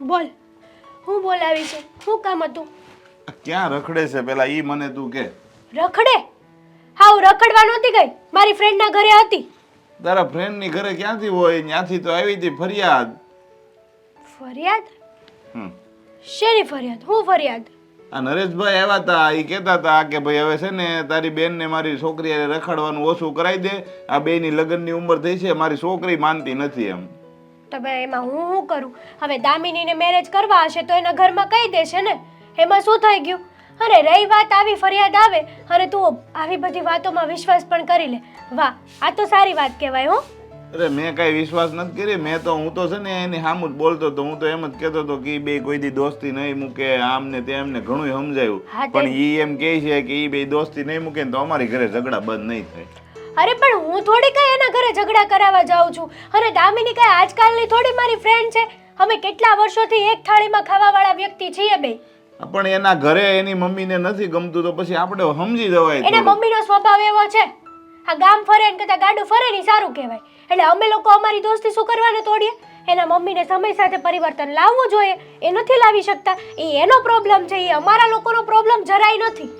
બોલ. હું બોલાવી છે. શું કામ હતું? ક્યાં રખડે છે? પેલા ઈ મને તું કે. રખડે? હા હું રખડવા નહોતી ગઈ? મારી ફ્રેન્ડના ઘરે હતી. તારા ફ્રેન્ડની ઘરે ક્યાંથી હોય? ત્યાંથી તો આવી હતી ફરિયાદ. ફરિયાદ? હમ. શેની ફરિયાદ? હું ફરિયાદ? આ નરેશભાઈ આવ્યા હતા એ કહેતા હતા કે ભાઈ હવે છે ને તારી બેનને મારી છોકરી રખડવાનું ઓછું કરાવી દે. આ બેની લગ્નની ઉંમર થઈ છે મારી છોકરી માનતી નથી એમ. તો ભાઈ એમાં હું શું કરું? હવે દામિનીને મેરેજ કરવા હશે તો એના ઘરમાં કહી દેશે ને? એમાં શું થઈ ગયું? અરે રહી વાત આવી ફરિયાદ આવે. અને તું આવી બધી વાતોમાં વિશ્વાસ પણ કરી લે. વાહ આ તો સારી વાત કહેવાય હો. અરે મેં કાંઈ વિશ્વાસ નથી કરી. મેં તો હું તો છે ને એની સામુ જ બોલતો હતો. હું તો એમ જ કહેતો હતો કે બે કોઈ દી દોસ્તી નહીં મૂકે આમ ને તેમ ને ઘણું સમજાયું પણ ઈ એમ કહે છે કે ઈ બે દોસ્તી નહીં મૂકે ને તો અમારી ઘરે ઝઘડા બંધ નહીં થાય. અરે પણ હું થોડી કઈ એના ઘરે ઝઘડા કરાવવા જાઉં છું. અને દામિની કઈ આજકાલની થોડી મારી ફ્રેન્ડ છે. અમે કેટલા વર્ષોથી એક થાળીમાં ખાવાવાળા વ્યક્તિ છીએ બે. પણ એના ઘરે એની મમ્મીને નથી ગમતું તો પછી આપણે સમજી જવાય એના મમ્મીનો સ્વભાવ એવો છે. આ ગામ ફરે ને કદાચ ગાડું ફરે ને સારું કહેવાય. એટલે અમે લોકો અમારી દોસ્તી શું કરવાને તોડીએ? એના મમ્મીને સમય સાથે પરિવર્તન લાવવું જોઈએ. એ નથી લાવી શકતા. એ એનો પ્રોબ્લેમ છે એ અમારા લોકોનો પ્રોબ્લેમ જરાય નથી.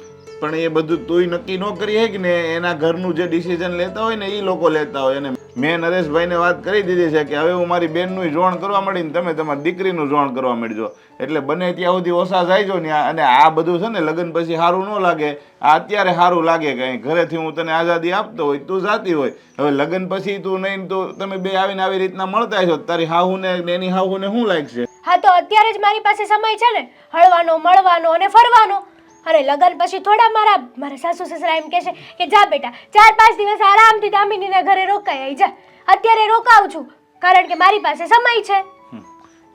પણ એ બધું તુંય નક્કી ન કરી કે ને એના ઘરનું જે ડિસિઝન લેતા હોય ને એ લોકો લેતા હોય. અને મેં નરેશભાઈને વાત કરી દીધી છે કે હવે હું મારી બેનનું જોણ કરવા મળી ને તમે તમારી દીકરીનું જોણ કરવા માંડજો. એટલે બને ત્યાં સુધી ઓછા જાયજો ને અને આ બધું છે ને લગ્ન પછી સારું ન લાગે. આ અત્યારે સારું લાગે કે ઘરેથી હું તને આઝાદી આપતો હોય, તું જાતી હોય. હવે લગ્ન પછી તું નહીં તો તમે બે આવીને આવી રીતના મળતા છો તારી હાહુને એની હાહુને શું લાગશે? હા, તો અત્યારે જ મારી પાસે સમય છે ને. હળવાનો, મળવાનો અને ફરવાનો. અને લગન પછી થોડા મારા મારા સાસુ સસરા એમ કહેશે કે જા બેટા ચાર પાંચ દિવસ આરામથી દામિનીના ઘરે રોકાઈ આવી જા. અત્યારે રોકાવું છું કારણ કે મારી પાસે સમય છે.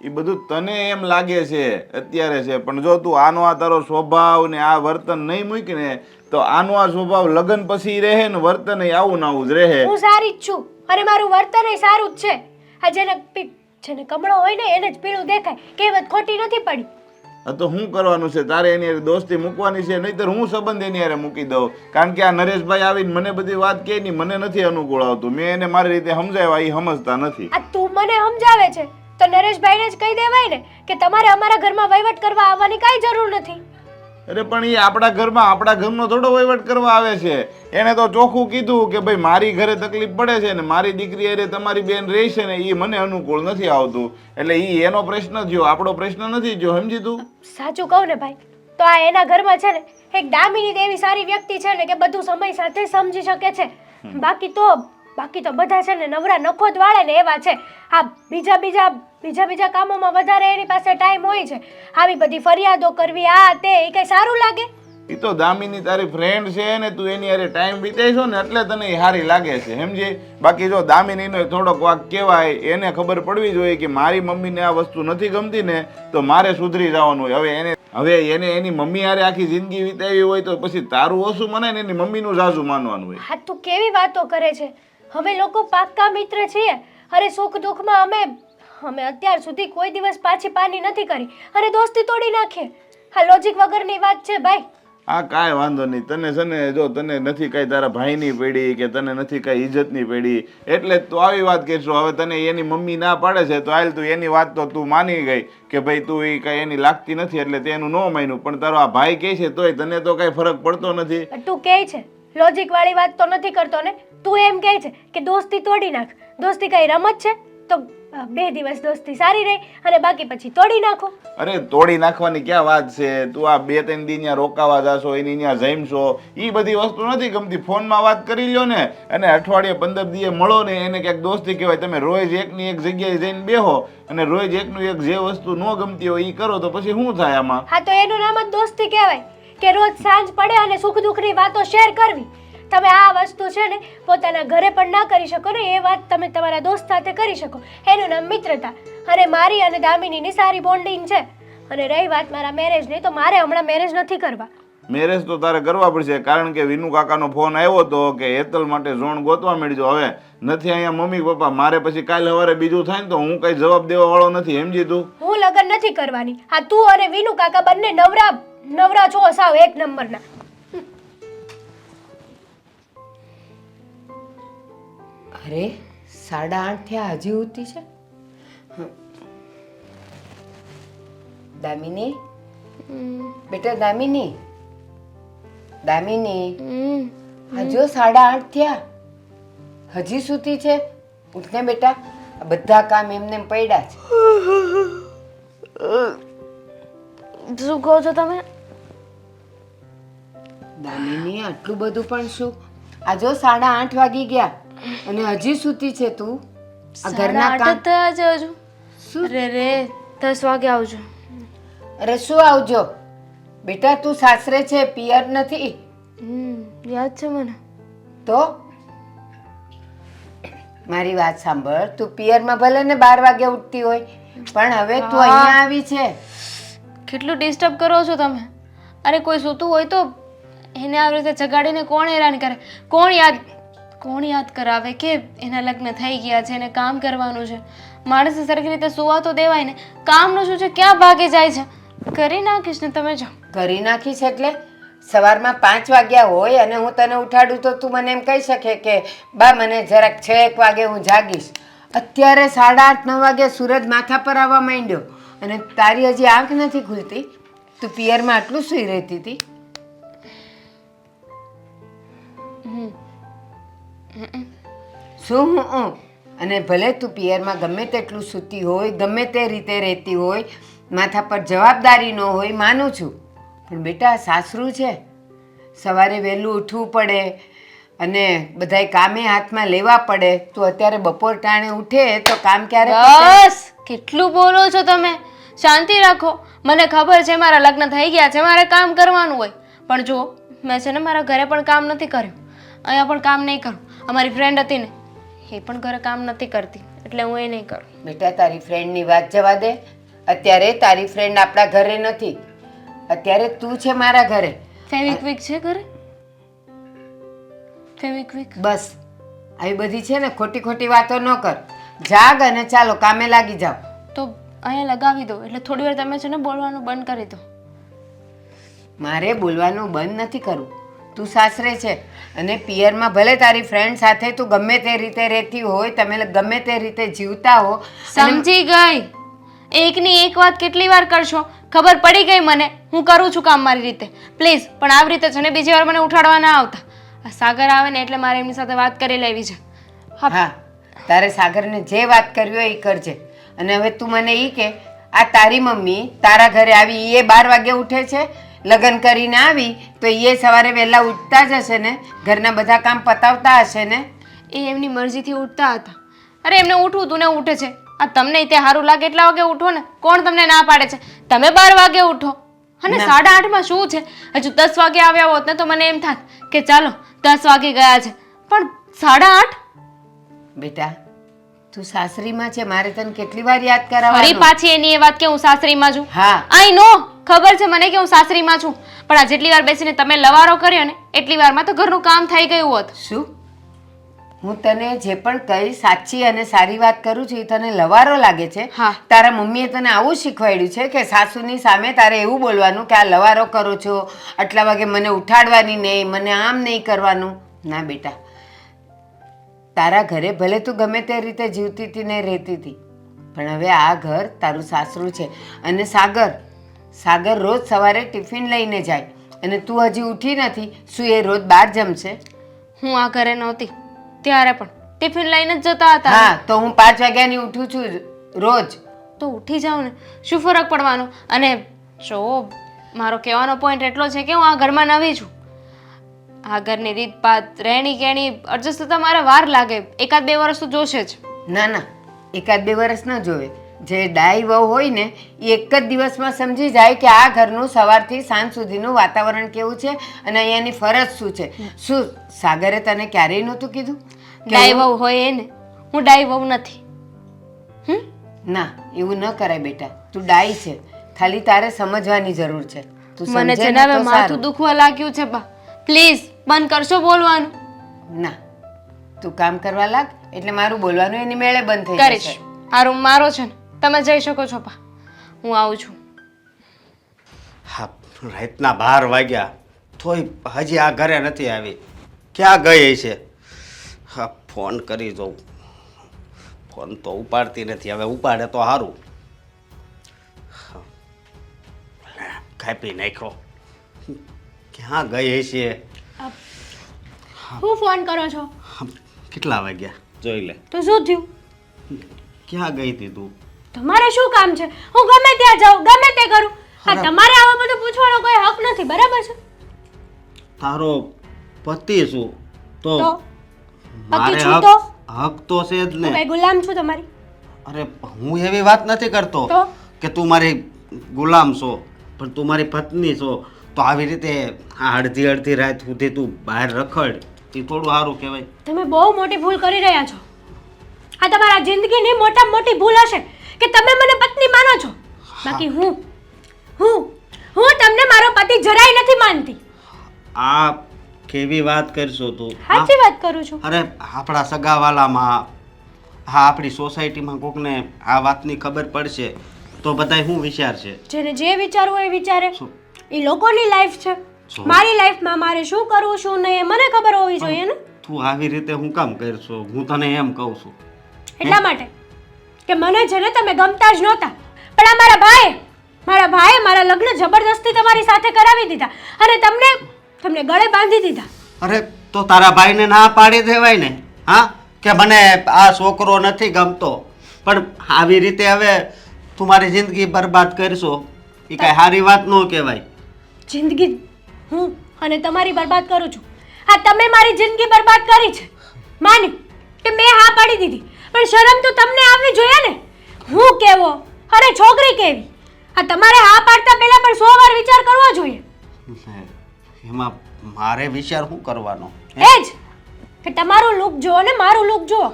એ બધું તને એમ લાગે છે અત્યારે છે પણ જો તું આનો આ તારો સ્વભાવ ને આ વર્તન નહીં મૂકીને તો આનો આ સ્વભાવ લગન પછી રહે ને વર્તન આવું ને આવું જ રહે. હું સારી જ છું અને મારું વર્તન સારું જ છે. આ જેને જેને કમળો હોય ને એને જ પીળું દેખાય કહેવત ખોટી નથી પડી. તો શું કરવાનું છે? તારે એની દોસ્તી મૂકવાની છે? નહીતર હું સંબંધ એની હારે મૂકી દઉં. કારણ કે આ નરેશભાઈ આવીને મને બધી વાત કહે નહીં મને નથી અનુકૂળ આવતું. મેં એને મારી રીતે સમજાવ્યા એ સમજતા નથી. આ તું મને સમજાવે છે? તો નરેશભાઈને જ કહી દેવાય ને કે તમારે અમારા ઘરમાં વહીવટ કરવા આવવાની કાંઈ જરૂર નથી. અરે પણ એ આપણા ઘરમાં આપણા ઘરનો થોડો વહીવટ કરવા આવે છે. એને તો ચોખ્ખું કીધું કે ભાઈ મારી ઘરે તકલીફ પડે છે ને મારી દીકરી અરે તમારી બેન રહી છે ને એ મને અનુકૂળ નથી આવતું. એટલે એ એનો પ્રશ્ન થયો આપણો પ્રશ્ન નથી જો સમજી તું? સાચું કહું ને ભાઈ તો આ એના ઘરમાં છે ને એક દામિની દેવી સારી વ્યક્તિ છે ને કે બધું સમય સાથે સમજી શકે છે. બાકી તો બાકી તો બધા છે ને નવરા નખો જ વાળે ને એવા છે. આ બીજા બીજા બીજા બીજા કામોમાં વધારે એની પાસે ટાઈમ હોય છે. આવી બધી ફરિયાદો કરવી આ તે એ કઈ સારું લાગે? એ તો દામિની તારી ફ્રેન્ડ છે ને તું એની હારે ટાઈમ વિતાઈશો ને એટલે તને સારી લાગે છે સમજે? બાકી જો દામિનીનો થોડોક વાક કહેવાય એને ખબર પડવી જોઈએ કે મારી મમ્મીને આ વસ્તુ નથી ગમતી ને તો મારે સુધરી જવાનું હોય. હવે એને હવે એને એની મમ્મી હારે આખી જિંદગી વિતાવી હોય તો પછી તારું ઓછું મને ને એની મમ્મીનું જાજુ માનવાનું હોય. હા તું કેવી વાતો કરે છે? અમે લોકો પાક્કા મિત્ર છીએ. અરે સુખ દુઃખમાં અમે અમે અત્યાર સુધી કોઈ દિવસ પાછી પાની નથી કરી. અને દોસ્તી તોડી નાખીએ. આ લોજિક વગરની વાત છે ભાઈ. હા કાંઈ વાંધો નહીં. તને છે ને જો તને નથી કાંઈ તારા ભાઈની પડી કે તને નથી કાંઈ ઇજ્જતની પડી એટલે તું આવી વાત કહેશો હવે તને એની મમ્મી ના પાડે છે તો હાલ તું એની વાત તો તું માની ગઈ કે ભાઈ તું એ કાંઈ એની લાગતી નથી એટલે તેનું ન માન્યું. પણ તારો આ ભાઈ કહે છે તોય તને તો કાંઈ ફરક પડતો નથી. તું કહે છે. લોજિક વાળી વાત તો નથી કરતો ને? તું એમ કહે છે કે દોસ્તી તોડી નાખ. દોસ્તી કઈ રમત છે? તો બે દિવસ દોસ્તી સારી રહી અને બાકી પછી તોડી નાખો. અરે તોડી નાખવાની ક્યાં વાત છે? તું આ બે ત્રણ દી ત્યાં રોકાવા જાશો એની ત્યાં જઈમશો એ બધી વસ્તુ નથી ગમતી. ફોનમાં વાત કરી લ્યો ને અને અઠવાડિયે પંદર દીએ મળો ને એને ક્યાંક દોસ્તી કહેવાય. તમે રોજ એકની એક જગ્યાએ જઈને બેહો અને રોજ એકનું એક જે વસ્તુ ન ગમતી હોય એ કરો તો પછી શું થાય આમાં? હા તો એનું નામ જ દોસ્તી કહેવાય કે રોજ સાંજ પડે અને સુખ દુઃખની વાતો શેર કરવી. તમે આ વસ્તુ છે ને પોતાના ઘરે પણ ના કરી શકો ને એ વાત તમે તમારા દોસ્ત સાથે કરી શકો. એનું નામ મિત્રતા. અને મારી અને દામિનીની સારી બોન્ડિંગ છે. અને રહી વાત મારા મેરેજની તો મારે હમણાં મેરેજ નથી કરવા. મેરેજ તો તારે કરવા પડશે કારણ કે વિનુ કાકાનો ફોન આવ્યો હતો કે હેતલ માટે ઝોણ ગોતવા મળજો હવે નથી અહીંયા મમ્મી પપ્પા મારે પછી કાલે સવારે બીજું થાય ને તો હું કઈ જવાબ દેવા વાળો નથી એમ તું હું લગન નથી કરવાની. હા તું અને વિનુ કાકા બંને નવરા નવરા છો સાવ એક નંબરના. અરે સાડા આઠ થયા હજી ઉતી છે? દામિની? બેટા દામિની? દામિની. હજુ સાડા આઠ થયા. હજી સુતી છે? ઉઠને બેટા. બધા કામ એમને એમ પડ્યા છે. શું કહો છો તમે? દામિની આટલું બધું પણ શું? આ જો સાડા આઠ વાગી ગયા. અને હજી સૂતી છે તું? આ ઘરના કામ થયા છે હજુ શું? અરે રે દસ વાગે આવજો. અરે શું આવજો? બેટા તું સાસરે છે પિયર નથી? હમ યાદ છે મને. તો? મારી વાત સાંભળ તું પિયરમાં ભલે ને બાર વાગે ઉઠતી હોય પણ હવે તું અહીંયા આવી છે. કેટલું ડિસ્ટર્બ કરો છો તમે? અરે કોઈ સૂતું હોય તો એને આવી રીતે જગાડીને કોણ હેરાન કરે? કોણ યાદ કોણ યાદ કરાવે કે એના લગ્ન થઈ ગયા છે એને કામ કરવાનું છે? માણસે સરખી રીતે સુવા તો દેવાય ને, કામનું શું છે? ક્યાં ભાગે જાય છે? કરી નાખીશ ને તમે જાઓ. કરી નાખીશ એટલે? સવારમાં પાંચ વાગ્યા હોય અને હું તને ઉઠાડું તો તું મને એમ કહી શકે કે, બા, મને જરાક છ એક વાગે હું જાગીશ. અત્યારે સાડા આઠ, નવ વાગે સૂરજ માથા પર આવવા માંડ્યો અને તારી હજી આંખ નથી ખુલતી? તું પિયરમાં આટલું સૂઈ રહેતી હતી? શું હું અને ભલે તું પિયરમાં ગમે તેટલું સૂતી હોય, ગમે તે રીતે રહેતી હોય, માથા પર જવાબદારી ન હોય, માનું છું. પણ બેટા, સાસરું છે. સવારે વહેલું ઉઠવું પડે અને બધાય કામે હાથમાં લેવા પડે. તું અત્યારે બપોર ટાણે ઉઠે તો કામ ક્યારે? બસ! કેટલું બોલો છો તમે? શાંતિ રાખો. મને ખબર છે મારા લગ્ન થઈ ગયા છે, મારે કામ કરવાનું હોય. પણ જો મેં છે ને મારા ઘરે પણ કામ નથી કર્યું. અહીંયા પણ કામ નહીં કરું. અમારી ફ્રેન્ડ હતી ને એ પણ ઘરે કામ નથી કરતી એટલે હું એ નહીં કરું. બેટા તારી ફ્રેન્ડની વાત જવા દે. અત્યારે તારી ફ્રેન્ડ આપણા ઘરે નથી. અત્યારે તું છે મારા ઘરે. ફેવિક્વિક છે ઘરે? ફેવિક્વિક બસ. આવી બધી છે ને ખોટી ખોટી વાતો ન કર. જાગ અને ચાલો કામે લાગી જાઓ. તો અહીંયા લગાવી દો એટલે થોડી વાર તમે છે ને બોલવાનું બંધ કરી દો. મારે બોલવાનું બંધ નથી કરવું. તું સાસરે છે અને પિયરમાં ભલે તારી ફ્રેન્ડ સાથે તું ગમે તે રીતે રહેતી હોય તમે ગમે તે રીતે જીવતા હો સમજી ગઈ. એકની એક વાત કેટલી વાર કરશો? ખબર પડી ગઈ મને. હું કરું છું કામ મારી રીતે. પ્લીઝ પણ આવી રીતે છે ને બીજી વાર મને ઉઠાડવા ના આવતા. આ સાગર આવે ને એટલે મારે એમની સાથે વાત કરી લેવી છે. હા. હા. તારે સાગરને જે વાત કરવી હોય એ કરજે. અને હવે તું મને એ કે આ તારી મમ્મી તારા ઘરે આવી એ બાર વાગે ઉઠે છે? લગ્ન કરીને આવી તો એ સવારે વહેલા ઉઠતા જ હશે ને? ઘરના બધા કામ પતાવતા હશે ને? એ એમની મરજીથી ઉઠતા હતા. અરે એમને ઉઠવું તું ને ઉઠે છે. આ તમને તે સારું લાગે એટલા વાગે ઉઠો ને? કોણ તમને ના પાડે છે? તમે બાર વાગે ઉઠો. અને સાડા આઠમાં શું છે? હજુ દસ વાગે આવ્યા હોત ને તો મને એમ થાત કે ચાલો દસ વાગે ગયા છે. પણ સાડા આઠ? બેટા તું સાસરીમાં છે મારે તને કેટલી વાર યાદ ફરી પાછી એની એ વાત કે હું સાસરીમાં છું? હા. આઈ નો ખબર છે મને કે હું સાસરીમાં છું. પણ આ જેટલી વાર બેસીને તમે લવારો કર્યો ને એટલી વારમાં તો ઘરનું કામ થઈ ગયું હોત. શું? હું તને જે પણ કઈ સાચી અને સારી વાત કરું છું એ તને લવારો લાગે છે? તારા મમ્મીએ તને આવું શીખવાડ્યું છે કે સાસુની સામે તારે એવું બોલવાનું કે આ લવારો કરો છો આટલા વાગે મને ઉઠાડવાની નહીં મને આમ નહીં કરવાનું? ના બેટા. તારા ઘરે ભલે તું ગમે તે રીતે જીવતી હતી ને રહેતી હતી પણ હવે આ ઘર તારું સાસરું છે. અને સાગર સાગર રોજ સવારે ટિફિન લઈને જાય અને તું હજી ઉઠી નથી શું એ રોજ બહાર જમશે? હું આ ઘરે નહોતી ત્યારે પણ ટિફિન લઈને જ જતા હતા. હા તો હું પાંચ વાગ્યાની ઉઠું છું રોજ. તો ઉઠી જાઉં ને શું ફરક પડવાનો? અને જો મારો કહેવાનો પોઈન્ટ એટલો છે કે હું આ ઘરમાં નવી છું. આ ઘરની રીતપાત રહેણી કેણી એડજસ્ટ થતાં મારે વાર લાગે. એકાદ બે વર્ષ તો જોશે જ. ના ના એકાદ બે વર્ષ ન જોવે. જે ડાઈ વહુ હોય ને એ એક જ દિવસમાં સમજી જાય કે આ ઘરનું સવારથી સાંજ સુધીનું વાતાવરણ કેવું છે અને અહીંયાની ફરજ શું છે. શું સાગરે તને ક્યારેય નહોતું કીધું ડાઈ વહુ હોય એને? હું ડાઈ વહુ નથી. હમ? ના એવું ન કરાય બેટા. તું ડાઈ છે. ખાલી તારે સમજવાની જરૂર છે. તું મને ને માથું દુખવા લાગ્યું છે બા. પ્લીઝ બંધ કરશો બોલવાનું. ના તું કામ કરવા લાગ એટલે મારું બોલવાનું એની મેળે બંધ થઈ જશે. આ રૂમ મારો છે ને. તમે જઈ શકો છો પા. હું આવું છું. હા રાતના બાર વાગ્યા. તોય હજી આ ઘરે નથી આવી. ક્યાં ગઈ છે હા ફોન કરી જોઉં. ફોન તો ઉપાડતી નથી. હવે ઉપાડે તો સારું હા. કાપી નાખ્યો. ક્યાં ગઈ છે હું ફોન કરો છો? કેટલા વાગ્યા? જોઈ લે. તો શું થયું? ક્યાં ગઈ હતી તું? તમારે શું કામ છે? હું ગમે ત્યાં જાઉં ગમે તે કરું. આ તમારે આવા બધું પૂછવાનો કોઈ હક નથી બરાબર છે? તારો પતિ શું તો તો? પતિ છું હક તો? હક તો છે જ હું ને કઈ ગુલામ છું તમારી. અરે હું એવી વાત નથી કરતો તો? કે તું મારી ગુલામ છો પણ તું મારી પત્ની છો તો આવી રીતે આ અડધી અડધી રાત સુધી તું બહાર રખડ. એ થોડું સારું કહેવાય. તમે બહુ મોટી ભૂલ કરી રહ્યા છો. આ તમારા જિંદગીની મોટા મોટી ભૂલ હશે. કે તમે મને પત્ની માનો છો? બાકી હું હું હું તમને મારો પતિ જરાય નથી માનતી. આ કેવી વાત કરશો તું? સાચી વાત કરું છું. અરે આપણા સગાવાલામાં હા આપણી સોસાયટીમાં કોકને આ વાતની ખબર પડશે તો બધાય હું વિચારશે? જેને જે વિચારવું એ વિચારે? એ લોકોની લાઈફ છે. મારી લાઈફમાં મારે શું કરવું શું નહીં મને ખબર હોવી જોઈએ ને. તું આવી રીતે હું કામ કરશો? હું તને એમ કહું છું. એટલા માટે. કે મને છે ને તમે ગમતા જ નહોતા. પણ આ મારા ભાઈ મારા ભાઈએ મારા લગ્ન જબરદસ્તી તમારી સાથે કરાવી દીધા અને તમને તમને ગળે બાંધી દીધા. અરે તો તારા ભાઈને ના પાડી દેવાય ને? હા? કે મને આ છોકરો નથી ગમતો. પણ આવી રીતે હવે તું મારી જિંદગી બરબાદ કરશો એ કાંઈ સારી વાત ન કહેવાય. જિંદગી હું અને તમારી બરબાદ કરું છું. હા તમે મારી જિંદગી બરબાદ કરી છે. માની કે મેં હા પાડી દીધી. પણ શરમ તો તમને આવવી જોઈએ ને. હું કેવો? અરે છોકરી કેવી? આ તમારે હા પાડતા પહેલા પણ સો વાર વિચાર કરવો જોઈએ. એમાં મારે વિચાર શું કરવાનો? એ જ. કે તમારું લુક જુઓ ને મારું લુક જુઓ.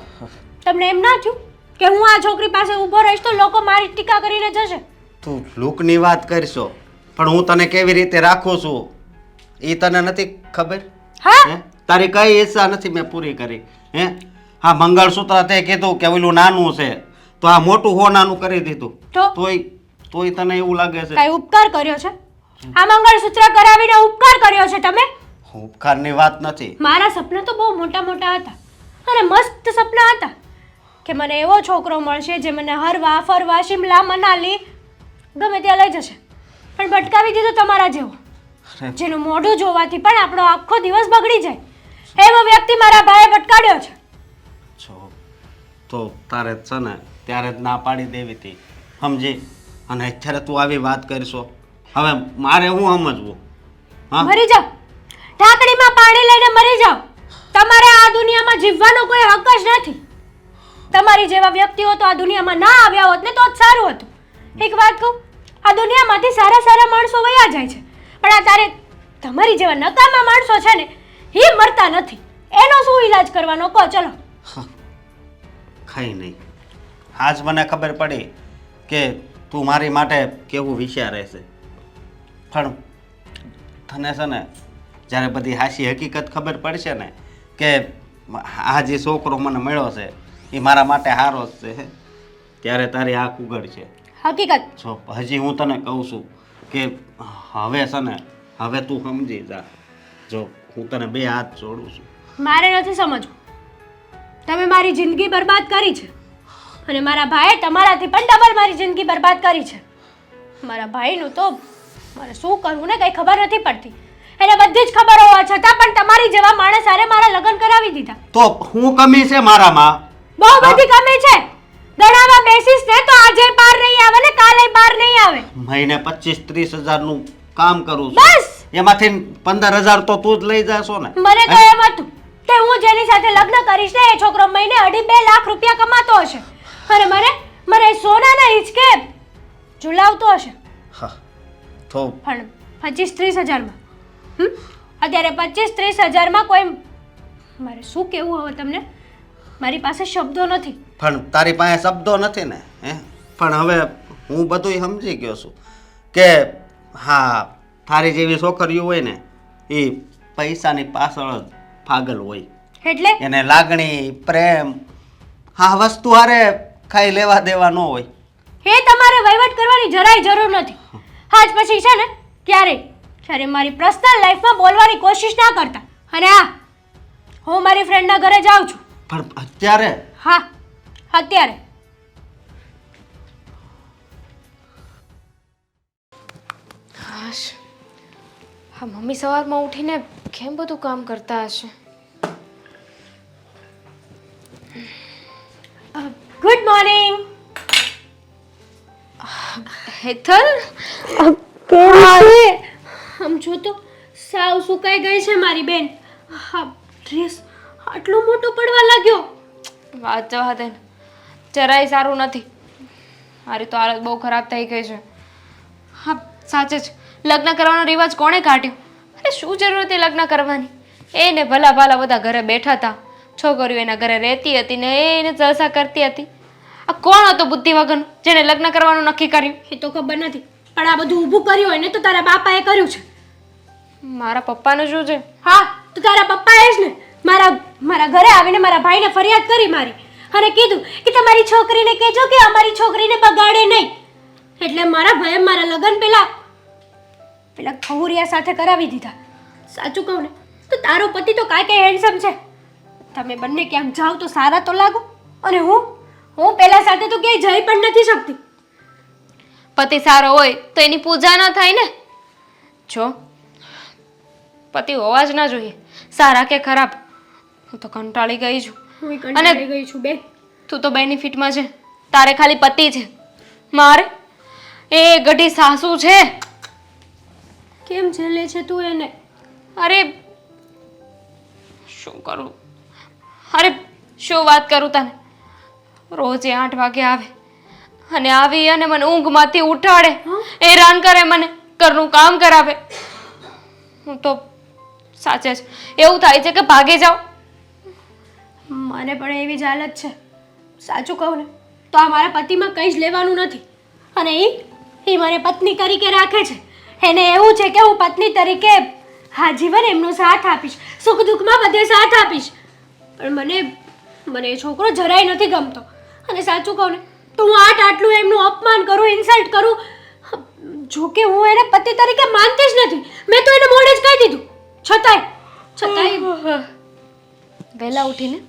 તમને એમ ના થયું કે હું આ છોકરી પાસે ઊભો રહીશ તો લોકો મારી ટીકા કરીને જશે? તું લુકની વાત કરશો પણ હું તને કેવી રીતે રાખું છું? એ તને નથી ખબર? હા? તારી કઈ ઈચ્છા નથી મેં પૂરી કરી. હે? હા મંગળસૂત્ર તે કીધું કે ઓલું નાનું છે. તો આ મોટું હો નાનું કરી દીધું. તો? તોય તોય તને એવું લાગે છે? કઈ ઉપકાર કર્યો છે? આ મંગળસૂત્ર કરાવીને ઉપકાર કર્યો છે તમે? ઉપકારની વાત નથી. મારા સપના તો બહુ મોટા મોટા હતા. અને મસ્ત સપના હતા. કે મને એવો છોકરો મળશે જે મને હરવા ફરવા શિમલા મનાલી ગમે ત્યાં લઈ જશે. પણ ભટકાવી દીધો તમારા જેવો. અરે. જેનું મોઢું જોવાથી પણ આપણો આખો દિવસ બગડી જાય. એવો વ્યક્તિ મારા ભાઈએ ભટકાડ્યો છે. તો તારે છે ને ત્યારે જ ના પાડી દેવી હતી સમજી? અને અત્યારે તું આવી વાત કરશો. હવે મારે હું સમજવું? હા? મરી જાઓ. ઢાંકણીમાં પાણી લઈને મરી જાઓ. તમારે આ દુનિયામાં જીવવાનો કોઈ હક જ નથી. તમારી જેવા વ્યક્તિઓ તો આ દુનિયામાં ના આવ્યા હોત ને તો જ સારું હતું. એક વાત કહું આ દુનિયામાંથી સારા સારા માણસો વયા જાય છે. પણ આ તારે તમારી જેવા નકામા માણસો છે ને એ મરતા નથી. એનો શું ઈલાજ કરવાનો? કહો ચલો. કંઈ નહીં. આજ મને ખબર પડી કે તું મારી માટે કેવું વિચારે છે. પણ તને છે ને જ્યારે બધી હાસી હકીકત ખબર પડશે ને કે આ જે છોકરો મને મળ્યો છે એ મારા માટે સારો જ છે ત્યારે તારી આંખ છે. હકીકત? જો હજી હું તને કહું છું કે હવે છે ને હવે તું સમજી જા. જો હું તને બે હાથ જોડું છું. મારે નથી સમજવું. તમે મારી જિંદગી બરબાદ કરી છે. અને મારા ભાઈએ તમારાથી પણ ડબલ મારી જિંદગી બરબાદ કરી છે. મારા ભાઈનું તો મારે શું કરવું ને કંઈ ખબર નથી પડતી. એને બધી જ ખબર હોવા છતાં પણ તમારી જેવા માણસ હારે મારા લગ્ન કરાવી દીધા. તો હું કમી છે મારામાં? બહુ બધી કમી છે. ગણાવા બેસીસ ને તો આજે પાર નહીં આવે ને કાલે પાર નહીં આવે. મહિને પચીસ ત્રીસ હજારનું કામ કરું છું. બસ! એમાંથી પંદર હજાર તો તું જ લઈ જાશો ને. મને તો એમ હતું. કે હું જેની સાથે લગ્ન કરીશ ને એ છોકરો મહિને અઢી બે લાખ રૂપિયા કમાતો હશે. અને મને મને સોનાના હિંચકે ઝુલાવતો હશે. હા તો પણ પચીસ ત્રીસ હજારમાં? અત્યારે પચીસ ત્રીસ હજારમાં કોઈ મારે શું કહેવું હવે તમને? મારી પાસે શબ્દો નથી. પણ તારી પાસે શબ્દો નથી ને હે? પણ હવે હું બધું સમજી ગયો છું કે હા તારી જેવી છોકરીઓ હોય ને એ પૈસાની પાછળ જ પાગલ હોય. એટલે? એને લાગણી પ્રેમ હા વસ્તુ હારે ખાઈ લેવા દેવા ન હોય. એ તમારે વહીવટ કરવાની જરાય જરૂર નથી. આજ પછી છે ને ક્યારેય ક્યારે મારી પર્સનલ લાઈફમાં બોલવાની કોશિશ ના કરતા. અને હા હું મારી ફ્રેન્ડના ઘરે જાઉં છું. પણ અત્યારે? હા અત્યારે. હાશ. હા મમ્મી સવારમાં ઉઠીને કેમ બધું કામ કરતા હશે? ગુડ મોર્નિંગ હેથલ કેમ છે? આમ જો તો સાવ સુકાઈ ગઈ છે મારી બેન. હા ડ્રેસ આટલો મોટો પડવા લાગ્યો. વાત જવા દે. જરાય સારું નથી. મારી તો હાલત બહુ ખરાબ થઈ ગઈ છે. હા સાચે જ. લગ્ન કરવાનો રિવાજ કોણે કાઢ્યો? અરે શું જરૂર હતી લગ્ન કરવાની? એને ભલા ભાલા બધા ઘરે બેઠા હતા. છોકરીઓ એના ઘરે રહેતી હતી ને એને જલસા કરતી હતી. આ કોણ હતો બુદ્ધિ વગરનું જેને લગ્ન કરવાનું નક્કી કર્યું? એ તો ખબર નથી પણ આ બધું ઊભું કર્યું હોય ને તો તારા બાપાએ કર્યું છે. મારા પપ્પાનું શું છે? હા તો તારા પપ્પાએ જ ને મારા મારા ઘરે આવીને મારા ભાઈને ફરિયાદ કરી મારી અને કીધું કે તમારી છોકરીને કહેજો કે અમારી છોકરીને બગાડે નહીં. એટલે મારા ભાઈએ મારા લગ્ન પેલા પેલા ખવુરિયા સાથે કરાવી દીધા. સાચું કહું ને તો તારો પતિ તો કાંઈ કાંઈ હેન્ડસમ છે. તમે બંને ક્યાંક જાઓ તો સારા તો લાગો. અને હું? હું પેલા સાથે તો ક્યાંય જઈ પણ નથી શકતી. પતિ સારો હોય તો એની પૂજા ન થાય ને? જો પતિ હોવા જ ના જોઈએ. સારા કે ખરાબ હું તો કંટાળી ગઈ છું. હું કંટાળી ગઈ છું બેન. તું તો બેનિફિટમાં છે. તારે ખાલી પતિ છે. મારે? એ ગઢી સાસુ છે. કેમ ઝેલે છે તું એને? અરે શું કરું? અરે શું વાત કરું તને? રોજે આઠ વાગે આવે અને આવી અને મને ઊંઘમાંથી ઉઠાડે. હેરાન કરે મને ઘરનું કામ કરાવે. હું તો સાચે જ એવું થાય છે કે ભાગે જાઓ મને પણ એવી જ હાલત છે. સાચું કહું ને તો આ મારા પતિમાં કંઈ જ લેવાનું નથી. અને એ એ મને પત્ની તરીકે રાખે છે. એને એવું છે કે હું પત્ની તરીકે હા જીવન એમનો સાથ આપીશ. સુખ દુઃખમાં બધે સાથ આપીશ. પણ મને મને એ છોકરો જરાય નથી ગમતો. અને સાચું કહું ને તો હું આટ આટલું એમનું અપમાન કરું ઇન્સલ્ટ કરું જો કે હું એને પતિ તરીકે માનતી જ નથી. મેં તો એને મોડે જ કહી દીધું. છતાંય છતાંય વહેલા ઉઠીને?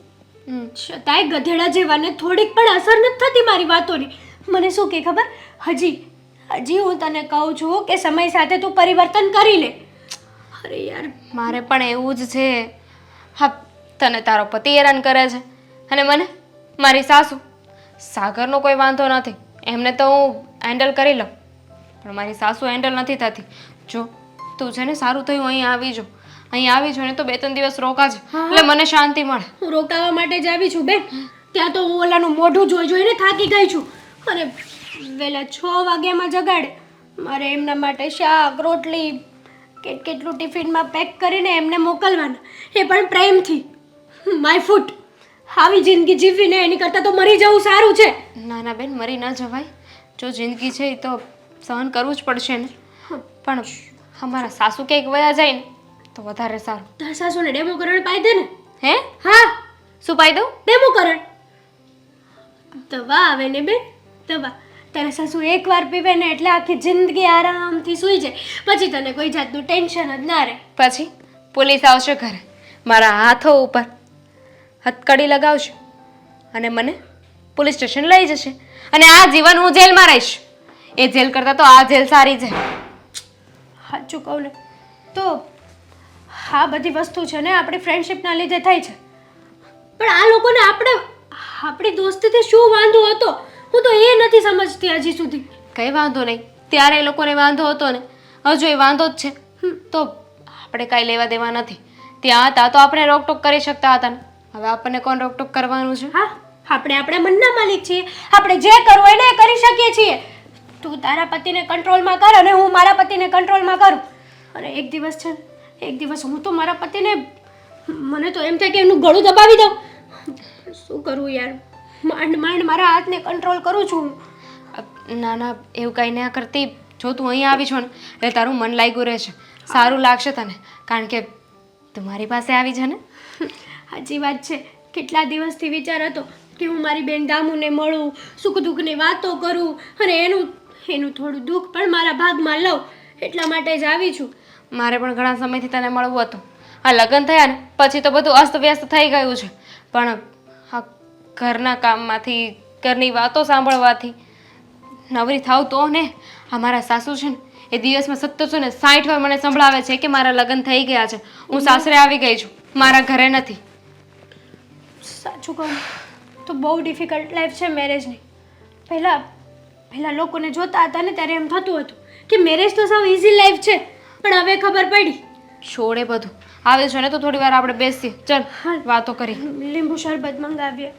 છતાંય ગધેડા જેવાને થોડીક પણ અસર નથી થતી મારી વાતોની. મને શું કે ખબર? હજી હજી હું તને કહું છું કે સમય સાથે તું પરિવર્તન કરી લે. અરે યાર. મારે પણ એવું જ છે. હા તને તારો પતિ હેરાન કરે છે. અને મને મારી સાસુ સાગરનો કોઈ વાંધો નથી. એમને તો હું હેન્ડલ કરી લઉં. પણ મારી સાસુ હેન્ડલ નથી થતી. જો તું છે ને સારું થયું અહીં આવી જો. અહીં આવી જો ને તો બે ત્રણ દિવસ રોકાજે. એટલે મને શાંતિ મળે. હું રોકાવા માટે જ આવી છું બેન. ત્યાં તો હું ઓલાનું મોઢું જોઈ જોઈને થાકી ગઈ છું. અને વહેલા છ વાગ્યામાં જગાડે. મારે એમના માટે શાક રોટલી કેટ કેટલું ટિફિનમાં પેક કરીને એમને મોકલવાના. એ પણ પ્રેમથી. My foot. આવી જિંદગી જીવીને એની કરતાં તો મરી જવું સારું છે. ના ના બેન મરી ન જવાય. જો જિંદગી છે એ તો સહન કરવું જ પડશે ને. પણ અમારા સાસુ ક્યાંક વયા જાય ને તો વધારે સારું. તારા સાસુને ડેમોકરણ પાઈ દે ને? હે? હા. શું પાઈ દઉં? ડેમોકરણ દવા આવે ને બેન દવા. તારા સાસુ એકવાર પીવે ને એટલે આખી જિંદગી આરામથી સૂઈ જાય. પછી તને કોઈ જાતનું ટેન્શન જ ના રહે. પછી પોલીસ આવશે ઘરે મારા હાથો ઉપર. હથકડી લગાવશે અને મને પોલીસ સ્ટેશન લઈ જશે અને આ જીવન હું જેલમાં રહીશ. એ જેલ કરતાં તો આ જેલ સારી છે. સાચું કહું ને, તો આ બધી વસ્તુ છે ને આપણી ફ્રેન્ડશિપના લીધે થઈ છે. પણ આ લોકોને આપણે, આપણી દોસ્તીથી શું વાંધો હતો? હું તો એ નથી સમજતી હજી સુધી. કંઈ વાંધો નહીં, ત્યારે એ લોકોને વાંધો હતો ને. હજુ એ વાંધો જ છે. તો આપણે કાંઈ લેવા દેવા નથી. ત્યાં હતા તો આપણે રોકટોક કરી શકતા હતા ને. હવે આપણને કોણ રોકટોક કરવાનું છે? હા આપણે આપણા મનના માલિક છીએ. આપણે જે કરવું એને કરી શકીએ છીએ. તું તારા પતિને કંટ્રોલમાં કર અને હું મારા પતિને કંટ્રોલમાં કરું. અને એક દિવસ છે એક દિવસ હું તો મારા પતિને મને તો એમ થાય કે એનું ગળું દબાવી દઉં. શું કરું યાર? માંડ માંડ મારા હાથને કંટ્રોલ કરું છું. ના ના એવું કંઈ ના કરતી. જો તું અહીં આવી છો ને એટલે તારું મન લાગ્યું રહેશે. સારું લાગશે તને. કારણ કે તું મારી પાસે આવી છે ને? સાચી વાત છે. કેટલા દિવસથી વિચાર હતો કે હું મારી બેન દામુને મળું સુખ દુઃખની વાતો કરું અને એનું એનું થોડું દુઃખ પણ મારા ભાગમાં લઉં એટલા માટે જ આવી છું. મારે પણ ઘણા સમયથી તને મળવું હતું. આ લગ્ન થયા ને પછી તો બધું અસ્તવ્યસ્ત થઈ ગયું છે. પણ આ ઘરના કામમાંથી, ઘરની વાતો સાંભળવાથી નવરી થાવ તો ને આ મારા સાસુ છે ને એ દિવસમાં સત્તરસો ને સાઠ વાર મને સંભળાવે છે કે મારા લગ્ન થઈ ગયા છે. હું સાસરે આવી ગઈ છું. મારા ઘરે નથી. સાચું કહું? તો બહુ ડિફિકલ્ટ લાઈફ છે મેરેજની પહેલાં પહેલાં લોકોને જોતા હતા ને ત્યારે એમ થતું હતું કે મેરેજ તો સાવ ઇઝી લાઈફ છે પણ હવે ખબર પડી. છોડે બધું. આવે છે ને તો થોડી વાર આપણે બેસીએ. ચલ વાતો કરી લીંબુ શરબત મંગાવીએ.